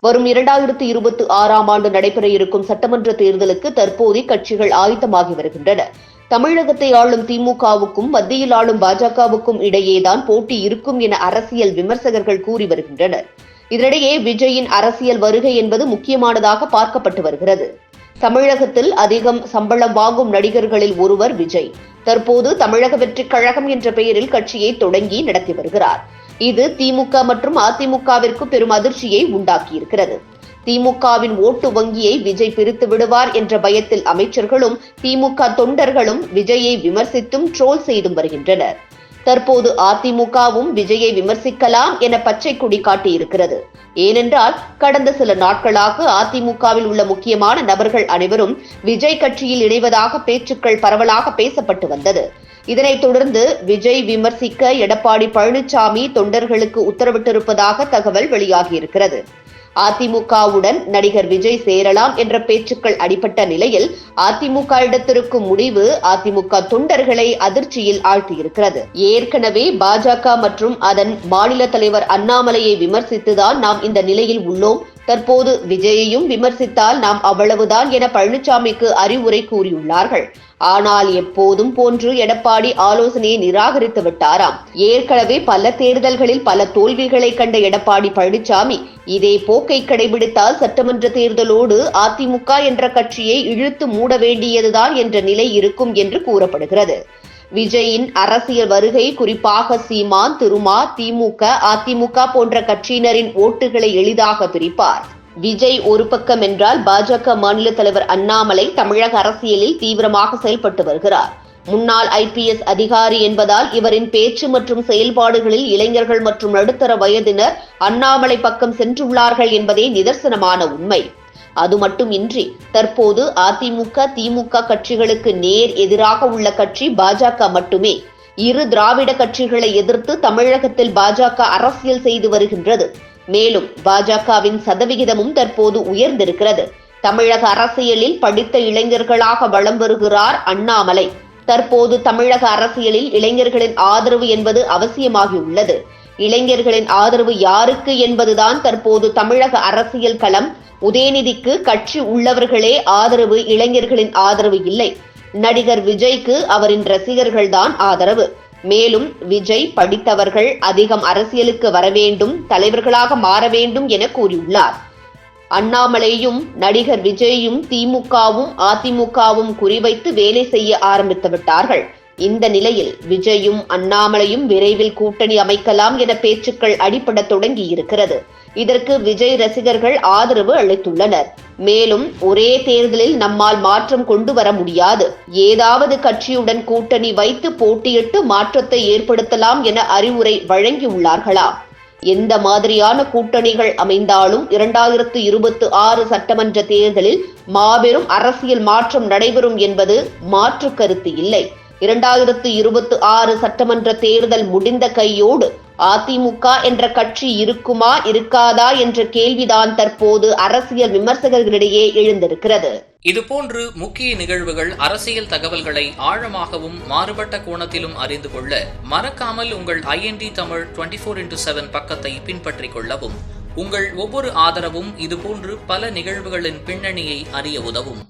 வரும் இரண்டாயிரத்தி இருபத்தி ஆறாம் ஆண்டு நடைபெற இருக்கும் சட்டமன்ற தேர்தலுக்கு தற்போதைய கட்சிகள் ஆயத்தமாகி வருகின்றன. தமிழகத்தை ஆளும் திமுகவுக்கும் மத்தியில் ஆளும் பாஜகவுக்கும் இடையேதான் போட்டி இருக்கும் என அரசியல் விமர்சகர்கள் கூறி வருகின்றனர். இதனிடையே விஜயின் அரசியல் வருகை என்பது முக்கியமானதாக பார்க்கப்பட்டு வருகிறது. தமிழகத்தில் அதிகம் சம்பளம் வாங்கும் நடிகர்களில் ஒருவர் விஜய். தற்போது தமிழக வெற்றிக் கழகம் என்ற பெயரில் கட்சியை தொடங்கி நடத்தி வருகிறார். இது திமுக மற்றும் அதிமுகவிற்கு பெரும் அதிர்ச்சியை உண்டாக்கியிருக்கிறது. திமுகவின் ஓட்டு வங்கியை விஜய் பிரித்து விடுவார் என்ற பயத்தில் அமைச்சர்களும் திமுக தொண்டர்களும் விஜயை விமர்சித்தும் ட்ரோல் செய்தும் வருகின்றனர். தற்போது அதிமுகவும் விஜயை விமர்சிக்கலாம் என பச்சை கொடி காட்டியிருக்கிறது. ஏனென்றால் கடந்த சில நாட்களாக அதிமுகவில் உள்ள முக்கியமான நபர்கள் அனைவரும் விஜய் கட்சியில் இணைவதாக பேச்சுக்கள் பரவலாக பேசப்பட்டு வந்தது. இதனைத் தொடர்ந்து விஜய் விமர்சிக்க எடப்பாடி பழனிசாமி தொண்டர்களுக்கு உத்தரவிட்டிருப்பதாக தகவல் வெளியாகியிருக்கிறது. அதிமுகவுடன் நடிகர் விஜய் சேரலாம் என்ற பேச்சுக்கள் அடிபட்ட நிலையில் அதிமுக இடத்திற்கும் முடிவு அதிமுக தொண்டர்களை அதிர்ச்சியில் ஆழ்த்தியிருக்கிறது. ஏற்கனவே பாஜக மற்றும் அதன் மாநில தலைவர் அண்ணாமலையை விமர்சித்துதான் நாம் இந்த நிலையில் உள்ளோம். தற்போது விஜயையும் விமர்சித்தால் நாம் அவ்வளவுதான் என பழனிசாமிக்கு அறிவுரை கூறியுள்ளார்கள். ஆனால் எப்போதும் போன்று எடப்பாடி ஆலோசனையை நிராகரித்து விட்டாராம். ஏற்கனவே பல தேர்தல்களில் பல தோல்விகளை கண்ட எடப்பாடி பழனிசாமி இதே போக்கை கடைபிடித்தால் சட்டமன்ற தேர்தலோடு அதிமுக என்ற கட்சியை இழுத்து மூட வேண்டியதுதான் என்ற நிலை இருக்கும் என்று கூறப்படுகிறது. விஜயின் அரசியல் வருகை குறிப்பாக சீமான் திருமா திமுக அதிமுக போன்ற கட்சியினரின் ஓட்டுகளை எளிதாக பிரிப்பார். விஜய் ஒரு பக்கம் என்றால் பாஜக மாநில தலைவர் அண்ணாமலை தமிழக அரசியலில் தீவிரமாக செயல்பட்டு வருகிறார். முன்னாள் ஐபிஎஸ் அதிகாரி என்பதால் இவரின் பேச்சு மற்றும் செயல்பாடுகளில் இளைஞர்கள் மற்றும் நடுத்தர வயதினர் அண்ணாமலை பக்கம் சென்றுள்ளார்கள் என்பதே நிதர்சனமான உண்மை. அது மட்டுமின்றி தற்போது அதிமுக திமுக கட்சிகளுக்கு நேர் எதிராக உள்ள கட்சி பாஜக மட்டுமே. இரு திராவிட கட்சிகளை எதிர்த்து தமிழகத்தில் பாஜக அரசியல் செய்து வருகின்றது. மேலும் பாஜகவின் சதவிகிதமும் தற்போது உயர்ந்திருக்கிறது. தமிழக அரசியலில் படித்த இளைஞர்களாக வலம் வருகிறார் அண்ணாமலை. தற்போது தமிழக அரசியலில் இளைஞர்களின் ஆதரவு என்பது அவசியமாகியுள்ளது. இளைஞர்களின் ஆதரவு யாருக்கு என்பதுதான் தற்போது தமிழக அரசியல் களம். உதயநிதிக்கு கட்சி உள்ளவர்களே ஆதரவு இளைஞர்களின் ஆதரவு இல்லை. நடிகர் விஜய்க்கு அவரின் ரசிகர்கள்தான் ஆதரவு. மேலும் விஜய் படித்தவர்கள் அதிகம் அரசியலுக்கு வர வேண்டும் தலைவர்களாக மாற வேண்டும் என கூறியுள்ளார். அண்ணாமலையும் நடிகர் விஜயும் திமுகவும் அதிமுகவும் குறிவைத்து வேலை செய்ய ஆரம்பித்து விட்டார்கள். இந்த நிலையில் விஜயும் அண்ணாமலையும் விரைவில் கூட்டணி அமைக்கலாம் என பேச்சுக்கள் அடிபட தொடங்கி இருக்கிறது இதற்கு விஜய் ரசிகர்கள் ஆதரவு அளித்துள்ளனர். மேலும் ஒரே தேர்தலில் நம்மால் மாற்றம் கொண்டு வர முடியாது. ஏதாவது கட்சியுடன் கூட்டணி வைத்து போட்டியிட்டு மாற்றத்தை ஏற்படுத்தலாம் என அறிவுரை வழங்கியுள்ளார்களாம் எந்த மாதிரியான கூட்டணிகள் அமைந்தாலும் இரண்டாயிரத்து இருபத்தி ஆறு சட்டமன்ற தேர்தலில் மாபெரும் அரசியல் மாற்றம் நடைபெறும் என்பது மாற்று கருத்து இல்லை. இரண்டாயிரத்து இருபத்தி ஆறு சட்டமன்ற தேர்தல் முடிந்த கையோடு அதிமுக என்ற கட்சி இருக்குமா இருக்காதா என்ற கேள்விதான் தற்போது அரசியல் விமர்சகர்களிடையே எழுந்திருக்கிறது. இதுபோன்று முக்கிய நிகழ்வுகள் அரசியல் தகவல்களை ஆழமாகவும் மாறுபட்ட கோணத்திலும் அறிந்து கொள்ள மறக்காமல் உங்கள் IND Tamil twenty four into seven பக்கத்தை பின்பற்றிக் கொள்ளவும். உங்கள் ஒவ்வொரு ஆதரவும் இதுபோன்று பல நிகழ்வுகளின் பின்னணியை அறிய உதவும்.